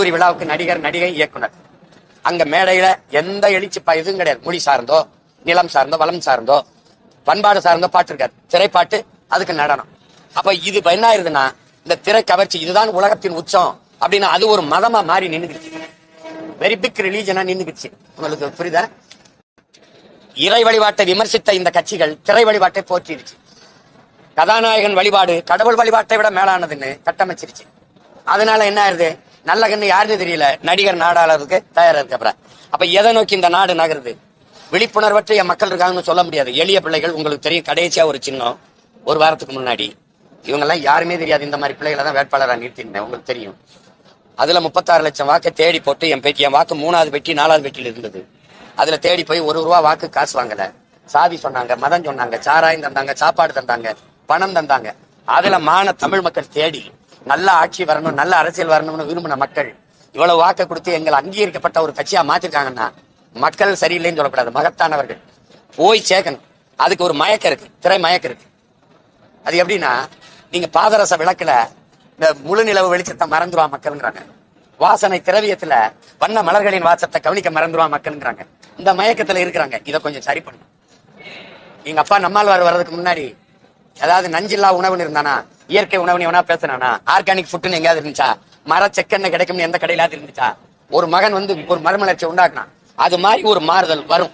கல்லூரி விழாவுக்கு நடிகர் நடிகை இயக்குனர். அங்க மேடையில எந்த எழுச்சி ப- இதுவும் கிடையாது. மொழி சார்ந்தோ நிலம் சார்ந்தோ வளம் சார்ந்தோ பண்பாடு சார்ந்தோ பாட்டு இருக்காது திரைப்பாட்டு அதுக்கு நடனம். அப்ப இது என்ன ஆயிருதுன்னா இந்த திரை கவர்ச்சி இதுதான் உலகத்தின் உச்சம் அப்படின்னு அது ஒரு மதமா மாறி நின்னுக்கிச்சு வெரி பிக் ரிலீஜனா நின்னுக்கிச்சு உங்களுக்கு புரியுதா? இறை வழிபாட்டை விமர்சித்த இந்த கட்சிகள் திரை வழிபாட்டை போற்றிடுச்சு. கதாநாயகன் வழிபாடு கடவுள் வழிபாட்டை விட மேலானதுன்னு கட்டமைச்சிருச்சு. அதனால என்ன ஆயிருது? நல்ல கண்ணு யாருன்னு தெரியல. நடிகர் நாடாளருக்கு தயாரா இருக்கு அப்புறம் அப்ப எதை நோக்கி இந்த நாடு நகருது? விழிப்புணர்வற்ற என் மக்கள் இருக்காங்கன்னு சொல்ல முடியாது. எளிய பிள்ளைகள் உங்களுக்கு தெரியும் கடைசியா ஒரு சின்னம். ஒரு வாரத்துக்கு முன்னாடி. இவங்கெல்லாம் யாருமே தெரியாது. இந்த மாதிரி பிள்ளைகளை தான் வேட்பாளராக நிறுத்தினேன் உங்களுக்கு தெரியும். அதுல முப்பத்தாறு லட்சம் வாக்கை தேடி போட்டு என் பெட்டி என் வாக்கு மூணாவது பெட்டி நாலாவது பெட்டியில் இருந்தது. அதுல தேடி போய் ஒரு ரூபா வாக்கு காசு வாங்கல. சாதி சொன்னாங்க மதம் சொன்னாங்க சாராயம் தந்தாங்க சாப்பாடு தந்தாங்க பணம் தந்தாங்க. அதுல மான தமிழ் மக்கள் தேடி நல்ல ஆட்சி வரணும் நல்ல அரசியல் வரணும்னு விரும்பின மக்கள் இவ்வளவு வாக்கு கொடுத்து எங்களை அங்கீகரிக்கப்பட்ட ஒரு கட்சியா மாத்திருக்காங்கன்னா மக்கள் சரியில்லைன்னு சொல்லக்கூடாது. மகத்தானவர்கள். போய் சேர்க்கணும். அதுக்கு ஒரு மயக்கம் இருக்கு. திரை மயக்கம் இருக்கு. அது எப்படின்னா நீங்க பாதரச விளக்குல இந்த முழு நிலவு வெளிச்சத்தை மறந்துருவா மக்கள்ங்கிறாங்க. வாசனை திரவியத்துல வண்ண மலர்களின் வாசத்தை கவனிக்க மறந்துருவா மக்கள்ங்கிறாங்க. இந்த மயக்கத்துல இருக்கிறாங்க. இதை கொஞ்சம் சரி பண்ணும் எங்க அப்பா நம்மால் வர்றதுக்கு முன்னாடி அதாவது நஞ்சில்லா உணவுன்னு இருந்தானா? இயற்கை உணவு எவனா பேசுனானா? ஆர்கானிக் ஃபுட்னு எங்கேயாவது இருந்துச்சா? மர செக்கெண்ணெய் கிடைக்கும்னு எந்த கடையிலாவது இருந்துச்சா? ஒரு மகன் வந்து ஒரு மறுமலர்ச்சி உண்டாக்குனான் அது மாதிரி ஒரு மாறுதல் வரும்.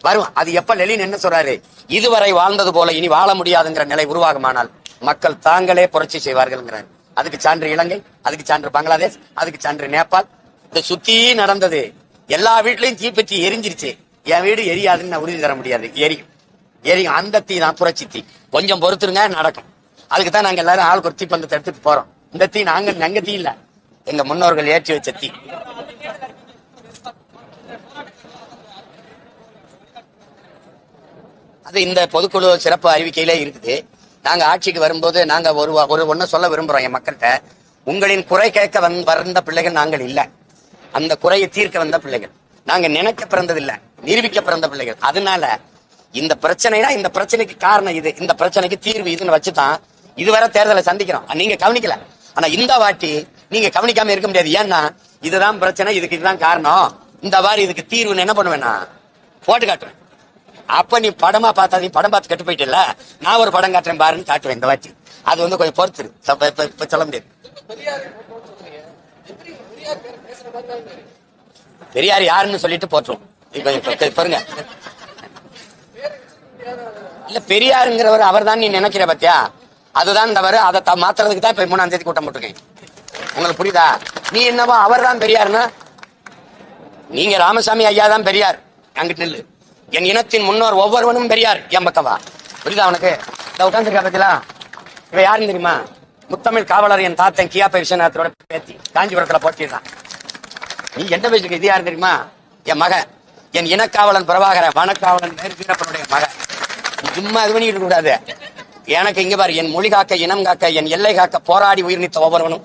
வரும். அது எப்ப லெலின் என்ன சொல்றாரு? இதுவரை வாழ்ந்தது போல இனி வாழ முடியாதுங்கிற நிலை உருவாகுமானால் மக்கள் தாங்களே புரட்சி செய்வார்கள்ங்கிறார். அதுக்கு சான்று இலங்கை அதுக்கு சான்று பங்களாதேஷ் அதுக்கு சான்று நேபாள். இந்த சுத்தி நடந்தது. எல்லா வீட்லயும் தீப்பற்றி எரிஞ்சிருச்சு. என் வீடு எரியாதுன்னு நான் உறுதி தர முடியாது. எரியும். எரியும். அந்த தீ தான் புரட்சி தீ. கொஞ்சம் பொறுத்துருங்க நடக்கும். அதுக்கு தான் நாங்க எல்லாரும் ஆளுக்கு ஒரு தீப்பந்தத்தை எடுத்துட்டு போறோம். இந்த தீ நாங்க எங்க தீ இல்ல. எங்க முன்னோர்கள் ஏற்றி வச்ச தீ. அது இந்த பொதுக்குழு சிறப்பு அறிவிக்கையிலே இருக்குது. நாங்க ஆட்சிக்கு வரும்போது நாங்க ஒரு ஒரு ஒண்ணு சொல்ல விரும்புறோம் என் மக்கள்கிட்ட. உங்களின் குறை கேட்க வந் வந்த பிள்ளைகள் நாங்கள் இல்ல. அந்த குறையை தீர்க்க வந்த பிள்ளைகள். நாங்க நினைக்க பிறந்தது இல்ல நிரூபிக்க பிறந்த பிள்ளைகள். அதனால இந்த பிரச்சனைனா இந்த பிரச்சனைக்கு காரணம் இது இந்த பிரச்சனைக்கு தீர்வு இதுன்னு வச்சுதான் இதுவரை தேர்தலை சந்திக்கிறோம். நீங்க கவனிக்கல. ஆனா இந்த வாட்டி நீங்க கவனிக்காம இருக்க முடியாது. ஏன்னா இதுதான் பிரச்சனை இதுக்கு இதுதான் காரணம். இந்த வாரி இதுக்கு தீர்வுன்னு என்ன பண்ணுவேன்னா போட்டு காட்டுவேன். அப்ப நீ படமா பார்த்தா நீ படம் பார்த்து கெட்டு போயிட்டல நான் ஒரு படம் காட்டுறேன் பாருன்னு காட்டுவேன் இந்த வாட்டி. அது வந்து கொஞ்சம் பொறுத்துரு. இப்ப- சொல்ல முடியாது. பெரியார் யாருன்னு சொல்லிட்டு போட்டுரும். இப்ப பாருங்க. இல்ல பெரியாருங்கிறவர் அவர் தான் நீ நினைக்கிற பத்தியா? அதுதான் தவறு அதை மாத்துறதுக்கு தான் இப்ப மூணாம் தேதி கூட்டம் போட்டிருக்கேன். உங்களுக்கு புரியுதா? நீ என்னவோ அவர் தான் பெரியாருன்னா? நீங்க ராமசாமி ஐயா தான் பெரியார். அங்கிட்டு நில்லு. என் இனத்தின் முன்னோர் ஒவ்வொருவனும் பெரியார் என் பக்கவா. புரியுதா உனக்கு? இந்த உட்காந்துருக்கா பத்திலா இவ யாருன்னு தெரியுமா? முத்தமிழ் காவலர் என் தாத்தன் கியாப்பை விஸ்வநாதரோட பேத்தி. காஞ்சிபுரத்துல போட்டிருந்தான் நீ எந்த வயசுக்கு இது யாரு தெரியுமா? என் மகன். என் இனக்காவலன் பிரபாகரன் வனக்காவலன் வீரப்பனுடைய மகன். சும்மா இது பண்ணிட்டு கூடாது. எனக்கு இங்க பாரு என் மொழி காக்க இனம் காக்க என் எல்லை காக்க போராடி உயிர் நீத்த ஒவ்வொருவனும்.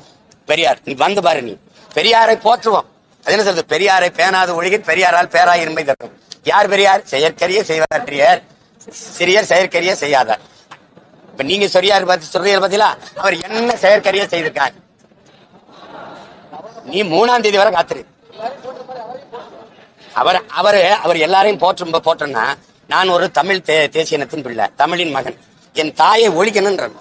பெரியார் நீ வந்து பாரு நீ. பெரியாரை போற்றுவோம். அது என்ன சொல்றது? பெரியாரை பேணாத ஒழுகி பெரியாரால் பேராய் இருமை தரும். யார் பெரியார்? செயற்கரிய செய்வார் சிறியர் செயற்கரிய செய்யாதார். இப்ப நீங்க சொரியார் பார்த்து சொல்றீங்க பாத்தீங்களா அவர் என்ன செயற்கரிய செய்திருக்கார்? நீ மூணாம் தேதி வரை காத்துரு. அவர் அவரு அவர் எல்லாரையும் போற்றும் போட்டோம்னா நான் ஒரு தமிழ் தே- தேசிய இனத்தின் பிள்ளை தமிழின் மகன். என் தாயை ஒழிக்கணும்ன்ற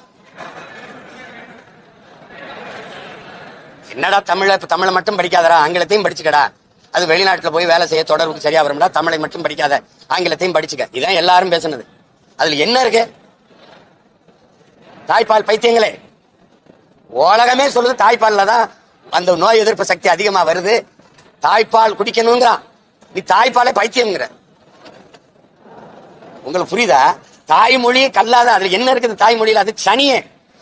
என்னடா தமிழ தமிழை மட்டும் படிக்காதடா ஆங்கிலத்தையும் படிச்சுக்கடா. அது வெளிநாட்டுல போய் வேலை செய்ய தொடர்புக்கு சரியா வரும்டா தமிழை மட்டும் படிக்காத ஆங்கிலத்தையும் படிச்சுக்க. இதான் எல்லாரும் பேசுனது. அதுல என்ன இருக்கு? தாய்ப்பால் பைத்தியங்களே. உலகமே சொல்லுது தாய்ப்பால்ல தான் அந்த நோய் எதிர்ப்பு சக்தி அதிகமா வருது. தாய்ப்பால் குடிக்கணுங்கிறான். நீ தாய்ப்பாலே பைத்தியம்ங்கிற. உங்களுக்கு புரியுதா? தாய்மொழி கல்லாத அதுல என்ன இருக்குது தாய்மொழியில? அது சனியே.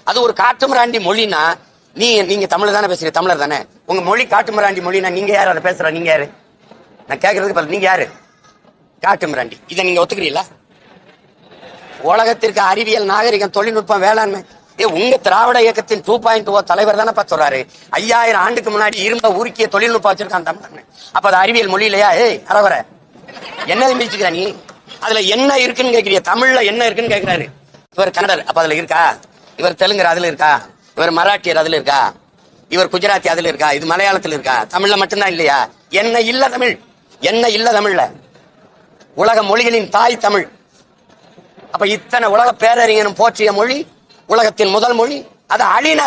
அது ஒரு காட்டுமிராண்டி மொழினா நீ நீங்க தமிழ் தானே பேசுறீங்க தமிழர் தானே? உங்க மொழி காட்டுமிராண்டி மொழினா நீங்க யார்? அதை பேசுற நீங்க யாரு? நான் கேட்கறதுக்கு பதில் நீங்க யாரு? காட்டுமிராண்டி. இதை நீங்க ஒத்துக்கிறீங்களா? உலகத்திற்கு அறிவியல் நாகரிகம் தொழில்நுட்பம் வேளாண்மை. ஏ உங்க திராவிட இயக்கத்தின் டூ பாயிண்ட் ஓ தலைவர் தானே சொல்றாரு. ஐயாயிரம் ஆண்டுக்கு முன்னாடி இரும்ப உருக்கிய தொழில்நுட்பம் வச்சிருக்கான் தமிழ் அப்ப அது அறிவியல் மொழி இல்லையா ஏய் அரவர என்ன மிதிச்சுக்கிற நீ? அதுல என்ன இருக்குன்னு கேக்குறிய தமிழ்ல என்ன இருக்குன்னு கேக்குறாரு. இவர் கன்னடர் அப்ப அதுல இருக்கா? இவர் தெலுங்கர் அதுல இருக்கா? இவர் மராட்டியர் அதுல இருக்கா? இவர் குஜராத்தி அதுல இருக்கா? இது மலையாளத்துல இருக்கா? தமிழ்ல மட்டும்தான் இல்லையா? என்ன இல்ல தமிழ்? என்ன இல்ல தமிழ்ல? உலக மொழிகளின் தாய் தமிழ். அப்ப இத்தனை உலக பேரறிஞனும் போற்றிய மொழி உலகத்தின் முதல் மொழி அதை அழினா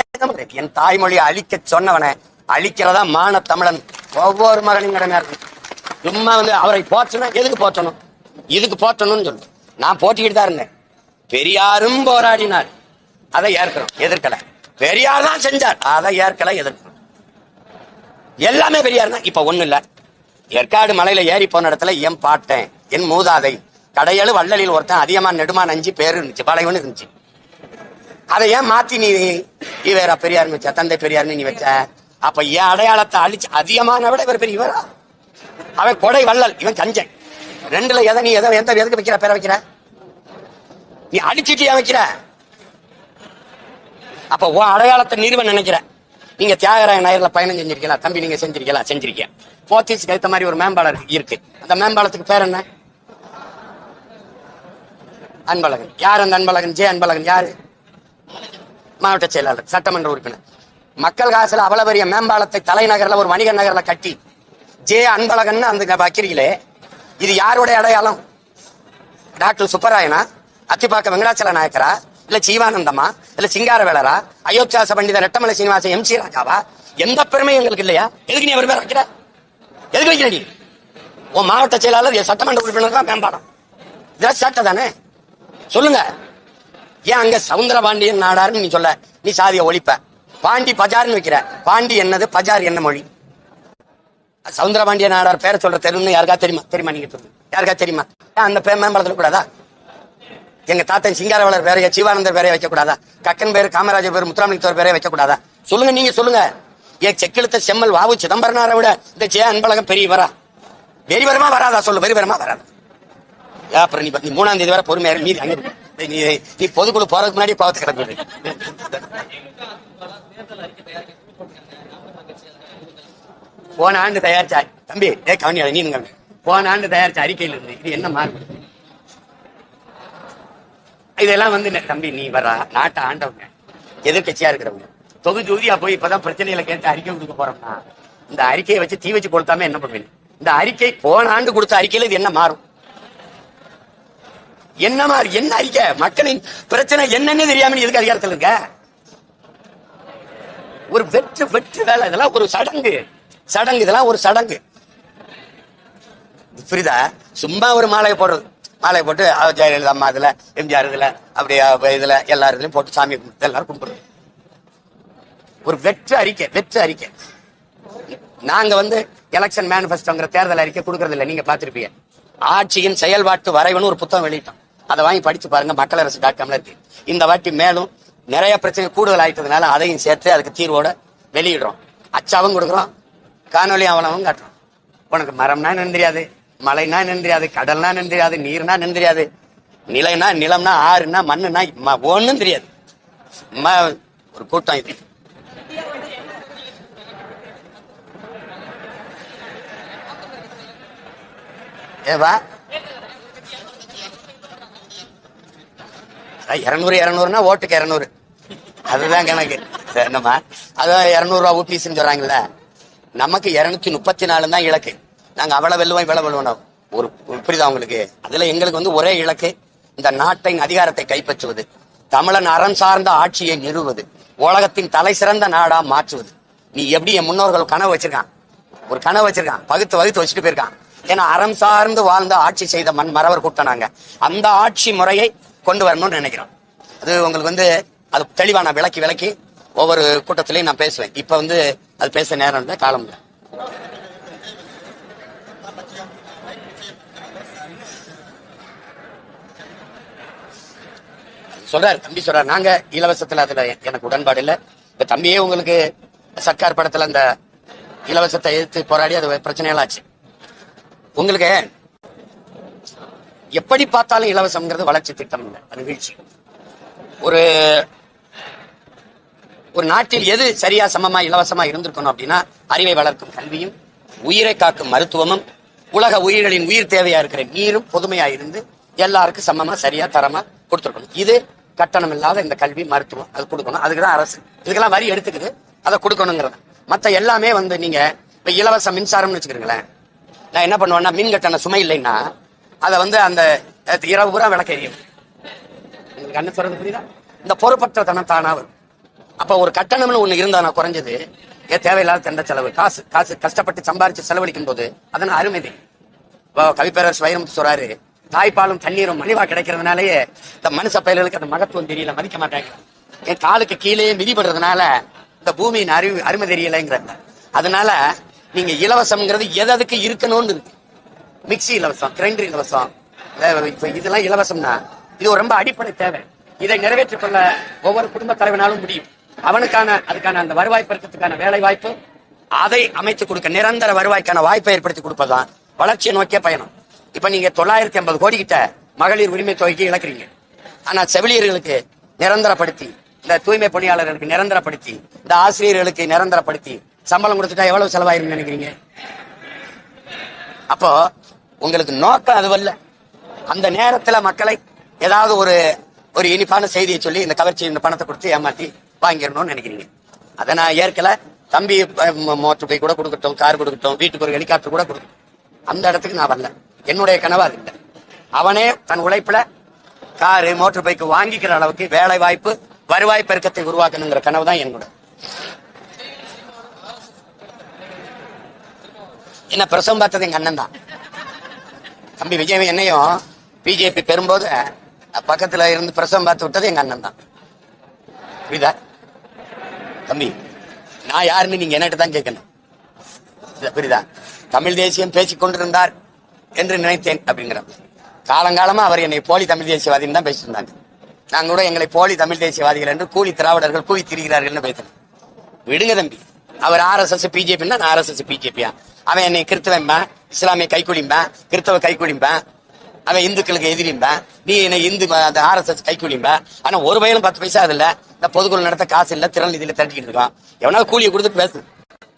என் தாய்மொழியை அழிக்க சொன்னவனை அழிக்கிறதா மான தமிழன். ஒவ்வொரு மகனின் கடமையா இருக்கும் சும்மா வந்து அவரை போற்றணும் எதுக்கு போற்றணும்? இதுக்கு போற்றணும்னு சொல்லு நான் போட்டிக்கிட்டு தான் இருந்தேன். பெரியாரும் போராடினார். அதை ஏற்கிறோம். எதிர்க்கல. பெரியார் தான் செஞ்சார். அதை ஏற்கல எதிர்க்கிறோம். எல்லாமே பெரியார் தான். இப்ப ஒண்ணு இல்ல. ஏற்காடு மலையில ஏறி போன இடத்துல என் பாட்டேன் என் மூதாதை. கடையழு வள்ளலில் ஒருத்தன் அதிகமா நெடுமா நஞ்சு பேரு இருந்துச்சு பழையவனு இருந்துச்சு. அதை ஏன் மாத்தி நீ இவரா பெரியார் வச்ச தந்தை பெரியார்னு நீ வச்ச? அப்ப என் அடையாளத்தை அழிச்சு அதிகமான விட இவர் பெரியவரா அவன் கொடை வள்ளல் இவன் கஞ்சன். ரெண்டுல எதை நீ எதை எந்த எதுக்கு வைக்கிற பேரை வைக்கிற? நீ அடிச்சிட்டு ஏன் வைக்கிற? அப்ப உன் அடையாளத்தை நிறுவ நினைக்கிற. நீங்க தியாகராய நாயர்ல பயணம் செஞ்சிருக்கீங்களா? தம்பி நீங்க செஞ்சிருக்கீங்களா? செஞ்சிருக்கீங்க. போத்தீஸ்க்கு ஏத்த மாதிரி ஒரு மேம்பாலம் இருக்கு. அந்த மேம்பாலத்துக்கு பேர் என்ன? அன்பழகன். யார் அந்த அன்பழகன்? ஜே அன்பழகன். யாரு? மாவட்ட செயலாளர் சட்டமன்ற உறுப்பினர். மக்கள் காசுல அவ்வளவு பெரிய மேம்பாலத்தை தலைநகர்ல ஒரு வணிக நகர்ல கட்டி ஜே அன்பழகன் அந்த வைக்கிறீங்களே இது யாருடைய அடையாளம்? டாக்டர் சுப்பராயனா? அத்திப்பாக்க வெங்கடாச்சல நாயக்கரா? இல்ல ஜீவானந்தமா? இல்ல சிங்காரவேலரா? அயோத்தியாச பண்டித ரெட்டமலை சீனிவாச எம் சி ராஜாவா? எந்த பெருமையும் எங்களுக்கு இல்லையா? எதுக்கு நீ அவர் பேர் வைக்கிற? எதுக்கு வைக்கிற நீ உன் மாவட்ட செயலாளர் சட்டமன்ற உறுப்பினர் தான் மேம்பாலம். இதெல்லாம் சட்டம் தானே? சொல்லுங்க. ஏன் அங்க சவுந்தர பாண்டியன் நாடாருன்னு நீ சொல்ல? நீ சாதிய ஒழிப்ப. பாண்டி பஜார்னு வைக்கிற. பாண்டி என்னது? பஜார் என்ன மொழி? சவுந்தரபாண்டிய நாடார் பேரை சொல்ற தெருன்னு யாருக்கா தெரியுமா? தெரியுமா நீங்க சொல்லுங்க யாருக்கா தெரியுமா? அந்த பேர் மேம்படுத்த கூடாதா? எங்க தாத்தன் சிங்காரவளர் பேரைய சிவானந்தர் பேரைய வைக்கக்கூடாதா? கக்கன் பேர் காமராஜர் பேர் முத்துராமலிங்கத்தவர் பேரைய வைக்கக்கூடாதா? சொல்லுங்க நீங்க சொல்லுங்க. என் செக்கெழுத்த செம்மல் வாவு சிதம்பரனாரை விட இந்த ஜெய அன்பழகம் பெரியவரா? பெரியவரமா வராதா சொல்லு பெரியவரமா வராதா? அப்புறம் நீ நீ மூணாம் தேதி வரை பொறுமையா நீ அங்க நீ நீ பொதுக்குழு போறதுக்கு முன்னாடி பாவத்தை கிடக்கு போன ஆண்டு தயாரிச்ச தம்பி ஏ கவனியா நீங்க போன ஆண்டு தயாரிச்ச அறிக்கையில் இருந்து இது என்ன மாறும் இதெல்லாம் வந்து தம்பி நீ வர நாட்டை ஆண்டவங்க எதிர்கட்சியா இருக்கிறவங்க. தொகுதி தொகுதியா போய் இப்பதான் பிரச்சனைகளை கேட்டு அறிக்கை கொடுக்க போறோம்னா இந்த அறிக்கையை வச்சு தீ வச்சு கொடுத்தாம என்ன பண்ணுவீங்க? இந்த அறிக்கை போன ஆண்டு கொடுத்த அறிக்கையில இது என்ன மாறும்? என்ன மாறு என்ன அறிக்கை? மக்களின் பிரச்சனை என்னன்னு தெரியாம எதுக்கு அதிகாரத்தில் இருக்க? ஒரு வெற்று வெற்று வேலை இதெல்லாம் ஒரு சடங்கு. சடங்கு இதெல்லாம் ஒரு சடங்கு. புரியுதா? சும்மா ஒரு மாலையை போடுறது. மாலையை போட்டு ஜெயலலிதா அம்மா இதுல எம்ஜிஆர் இதுல அப்படி இதுல எல்லா இதுலயும் போட்டு சாமி கும்பிட்டு எல்லாரும் கும்பிடுறது ஒரு வெற்று அறிக்கை வெற்று அறிக்கை. நாங்க வந்து எலெக்ஷன் மேனிபெஸ்டோங்கிற தேர்தல் அறிக்கை கொடுக்கறது இல்லை நீங்க பாத்திருப்பீங்க ஆட்சியின் செயல்பாட்டு வரைவுன்னு ஒரு புத்தகம் வெளியிட்டோம். அதை வாங்கி படிச்சு பாருங்க மக்கள் அரசு டாட் காம்ல இருக்கு. இந்த வாட்டி மேலும் நிறைய பிரச்சனை கூடுதல் ஆயிட்டதுனால அதையும் சேர்த்து அதுக்கு தீர்வோட வெளியிடுறோம். அச்சாவும் கொடுக்குறோம். காணொலி அவனவும் காட்டுறோம் உனக்கு மரம்னா என்னன்னு தெரியாது மலைனா என்னன்னு தெரியாது கடல்னா என்னன்னு தெரியாது நீர்னா என்னன்னு தெரியாது நிலைனா நிலம்னா ஆறுனா மண்ணுனா ம- தெரியாது. சும்மா ஒரு கூட்டம் இது. ஏவா? இருநூறு இருநூறுனா ஓட்டுக்கு இருநூறு. அதுதான் கணக்கு. என்னம்மா? அதான் இருநூறு ரூபா ஊபிஸ்ன்னு சொல்றாங்கல்ல. நமக்கு இருநூத்தி முப்பத்தி நாலு தான் இலக்கு. நாங்க அவ்வளவு வெல்லுவோம் இவ்வளவு வெல்லுவோம் ஒரு புரியுதா உங்களுக்கு? அதுல எங்களுக்கு வந்து ஒரே இலக்கு இந்த நாட்டின் அதிகாரத்தை கைப்பற்றுவது. தமிழன் அறம் சார்ந்த ஆட்சியை நிறுவது உலகத்தின் தலை சிறந்த நாடா மாற்றுவது. நீ எப்படி என் முன்னோர்கள் கனவு வச்சிருக்கான்? ஒரு கனவு வச்சிருக்கான். பகுத்து வகுத்து வச்சுட்டு போயிருக்கான். ஏன்னா அறம் சார்ந்து வாழ்ந்த ஆட்சி செய்த மண் மறவர் கூட்டனாங்க அந்த ஆட்சி முறையை கொண்டு வரணும்னு நினைக்கிறோம். அது உங்களுக்கு வந்து அது தெளிவா நான் விளக்கி விளக்கி ஒவ்வொரு கூட்டத்திலையும் நான் பேசுவேன். இப்ப வந்து அது பேச நேரம் இல்லை காலம் சொல்றாரு தம்பி சொல்றாரு நாங்க இலவசத்துல அதுல எனக்கு உடன்பாடு இல்ல. இப்ப தம்பியே உங்களுக்கு சர்க்கார் படத்துல அந்த இலவசத்தை எதிர்த்து போராடி அது பிரச்சனையெல்லாம் ஆச்சு. உங்களுக்கு எப்படி பார்த்தாலும் இலவசம்ங்கிறது வளர்ச்சி திட்டம் இல்லை அது வீழ்ச்சி. ஒரு ஒரு நாட்டில் எது சரியா சமமா இலவசமா இருந்திருக்கணும் அப்படின்னா அறிவை வளர்க்கும் கல்வியும் உயிரை காக்கும் மருத்துவமும் உலக உயிர்களின் உயிர் தேவையா இருக்கிற நீரும் பொதுமையா இருந்து எல்லாருக்கும் சமமா சரியா தரமா கொடுத்துருக்கணும். இது கட்டணம் இல்லாத இந்த கல்வி மருத்துவம் அது கொடுக்கணும். அதுக்குதான் அரசு. இதுக்கெல்லாம் வரி எடுத்துக்குது. அதை கொடுக்கணுங்கிறது. மத்த எல்லாமே வந்து நீங்க இப்ப இலவச மின்சாரம்னு வச்சுக்கிறீங்களேன் நான் என்ன பண்ணுவேன்னா மின் கட்டண சுமை இல்லைன்னா அதை வந்து அந்த இரவு பூரா விளக்கெரியும் உங்களுக்கு என்ன சொல்றது புரியுதா? இந்த பொறுப்பற்ற தனம் தானா வரும். அப்ப ஒரு கட்டணம்னு ஒண்ணு இருந்தா நான் குறைஞ்சது. ஏன் தேவையில்லாத தண்ட செலவு. காசு காசு கஷ்டப்பட்டு சம்பாரிச்சு செலவழிக்கும் போது அதன் அருமை கவிப்பேரர் இப்போ சொல்றாரு தாய்ப்பாலும் தண்ணீரும் மலிவா கிடைக்கிறதுனாலயே இந்த மனுஷ பயல்களுக்கு அந்த மகத்துவம் தெரியல மதிக்க மாட்டாங்க. என் காலுக்கு கீழே மிதிப்படுறதுனால இந்த பூமியின் அறிவு அருமை தெரியலைங்கிற அதனால நீங்க இலவசம்ங்கிறது எது இருக்கணும்னு இருக்கு. மிக்ஸி இலவசம் கிரைண்டர் இலவசம் இதெல்லாம் இலவசம்னா இது ஒரு ரொம்ப அடிப்படை தேவை. இதை நிறைவேற்றிக் கொள்ள ஒவ்வொரு குடும்ப தலைவனாலும் முடியும். அவனுக்கான அதுக்கான அந்த வருவாய் பெருக்கத்துக்கான வேலை வாய்ப்பு அதை அமைத்து கொடுக்க நிரந்தர வருவாய்க்கான வாய்ப்பை ஏற்படுத்தி கொடுப்பதுதான் வளர்ச்சியை நோக்கிய பயணம். இப்ப நீங்க தொள்ளாயிரத்தி ஐம்பது கோடி கிட்ட மகளிர் உரிமை தொகைக்கு இழக்கிறீங்க. ஆனா செவிலியர்களுக்கு நிரந்தரப்படுத்தி இந்த தூய்மை பணியாளர்களுக்கு நிரந்தரப்படுத்தி இந்த ஆசிரியர்களுக்கு நிரந்தரப்படுத்தி சம்பளம் கொடுத்துட்டா எவ்வளவு செலவாயிருன்னு நினைக்கிறீங்க? அப்போ உங்களுக்கு நோக்கம் அதுவல்ல. அந்த நேரத்துல மக்களை ஏதாவது ஒரு ஒரு இனிப்பான செய்தியை சொல்லி இந்த கவர்ச்சி இந்த பணத்தை கொடுத்து ஏமாத்தி வாங்கிடணும்னு நினைக்கிறீங்க. அதை நான் ஏற்கல தம்பி மோட்டர் பைக் கூட கொடுக்கட்டும் கார் கொடுக்கட்டும் வீட்டுக்கு ஒரு ஹெலிகாப்டர் கூட கொடுக்கட்டும். அந்த இடத்துக்கு நான் வரல. என்னுடைய கனவா அது இல்லை அவனே தன் உழைப்புல காரு மோட்டர் பைக் வாங்கிக்கிற அளவுக்கு வேலை வாய்ப்பு வருவாய் பெருக்கத்தை உருவாக்கணுங்கிற கனவு தான் என்னோட. என்ன பிரசவம் பார்த்தது எங்க அண்ணன் தான். தம்பி விஜய் என்னையும் பிஜேபி பெறும்போது பக்கத்துல இருந்து பிரசவம் பார்த்து விட்டது எங்க அண்ணன் தான். புரியுதா? தம்பி நான் யாருன்னு நீங்க என்னட்டு தான் கேட்கணும். புரியுதா? தமிழ் தேசியம் பேசிக் கொண்டிருந்தார் என்று நினைத்தேன் அப்படிங்கிற காலங்காலமா அவர் என்னை போலி தமிழ் தேசியவாதின்னு தான் பேசிட்டு இருந்தாங்க. நாங்க கூட எங்களை போலி தமிழ் தேசியவாதிகள் என்று கூலி திராவிடர்கள் கூலி திரிகிறார்கள் பேசுறேன் விடுங்க தம்பி அவர் ஆர்எஸ்எஸ் பிஜேபின்னா நான் ஆர்எஸ்எஸ் பிஜேபியா அவன் என்னை கிறிஸ்தவன்பா இஸ்லாமிய கைக்குலிம்பேன் கிறிஸ்தவ கைக்குலிம்பேன் அவன் இந்துக்களுக்கு எதிரிம்பேன் நீ என்ன இந்து ம- அந்த ஆர்எஸ்எஸ் கைக்குலிம்பேன் ஆனா ஒரு வயலும் பத்து பைசா அதுல. இந்த பொதுக்குழு நடத்த காசு இல்ல திறன் இதுல திரட்டிக்கிட்டு இருக்கான். எவனாவது கூலியை கொடுத்து பேசு.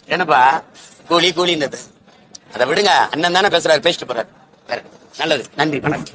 என்னப்பா? கூலி கூலின்றது. அதை விடுங்க. அண்ணன் தானே பேசுறாரு பேசிட்டு போறாரு. நல்லது. நன்றி வணக்கம்.